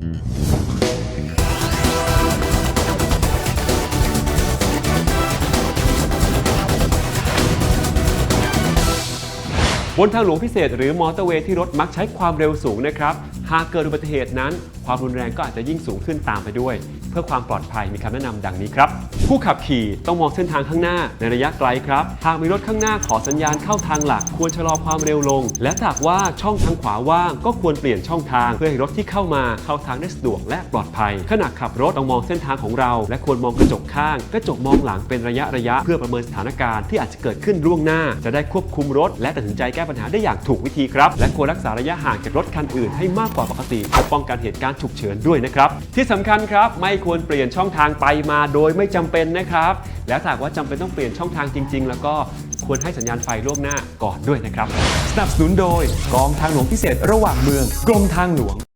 Mm-hmm. บนทางหลวงพิเศษหรือมอเตอร์เวย์ที่รถมักใช้ความเร็วสูงนะครับ หากเกิดอุบัติเหตุนั้น ความรุนแรงก็อาจจะยิ่งสูงขึ้นตามไปด้วย เพื่อความปลอดภัยมีคำแนะนำดังนี้ครับ ผู้ขับขี่ต้องมองเส้นทางข้างหน้าในระยะไกลครับ หากมีรถข้างหน้าขอสัญญาณเข้าทางหลัก ควรชะลอความเร็วลง และหากว่าช่องทางขวาว่างก็ควรเปลี่ยนช่องทางเพื่อให้รถที่เข้ามาเข้าทางได้สะดวกและปลอดภัย ขณะขับรถต้องมองเส้นทางของเรา และควรมองกระจกข้าง กระจกมองหลังเป็นระยะระยะเพื่อประเมินสถานการณ์ที่อาจจะเกิดขึ้นล่วงหน้า จะได้ควบคุมรถและตัดสินใจแก้ปัญหาได้อย่างถูกวิธีครับ และควรรักษาระยะห่างจากรถคันอื่นให้มากกว่าปกติเพื่อป้องกันเหตุการณ์ฉุกเฉินด้วยนะครับ ที่สำคัญครับไม่ควรเปลี่ยนช่องทางไปมาโดยไม่จำเป็นนะครับ แล้วถ้าหากว่าจำเป็นต้องเปลี่ยนช่องทางจริง ๆ แล้วก็ควรให้สัญญาณไฟล่วงหน้าก่อนด้วยนะครับ สนับสนุนโดยกองทางหลวงพิเศษระหว่างเมืองกรมทางหลวง